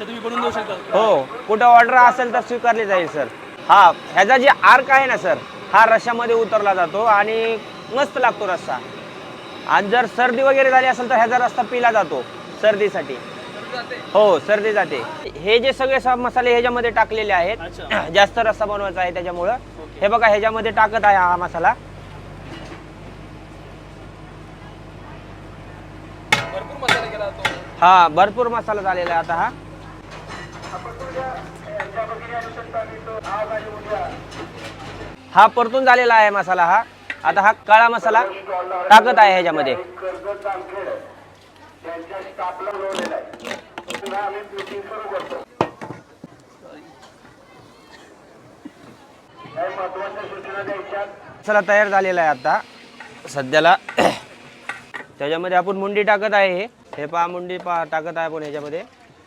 अच्छा तुम्ही बनवून देऊ शकता. हो कुठं ऑर्डर असेल तर स्वीकारली जाईल सर हा ह्याचा जे आर्क आहे ना सर हा रश्श्यामध्ये उतरला जातो आणि मस्त लागतो रस्सा. आणि जर सर्दी वगैरे झाली असेल तर ह्याचा रस्ता पिला जातो सर्दीसाठी. हो सर्दी जाते हे जे सगळे सा- मसाले ह्याच्यामध्ये टाकलेले आहेत. जास्त रस्सा बनवायचा आहे त्याच्यामुळं. हे बघा ह्याच्यामध्ये टाकत आहे हा मसाला. हा भरपूर मसाला झालेला आहे आता हा. हा परतून झालेला आहे मसाला हा. आता हा काळा मसाला टाकत आहे ह्याच्यामध्ये. मसाला तयार झालेला आहे आता. सध्याला त्याच्यामध्ये आपण मुंडी टाकत आहे हे. हे पहा मुंडी पा टाकत आहे आपण ह्याच्यामध्ये.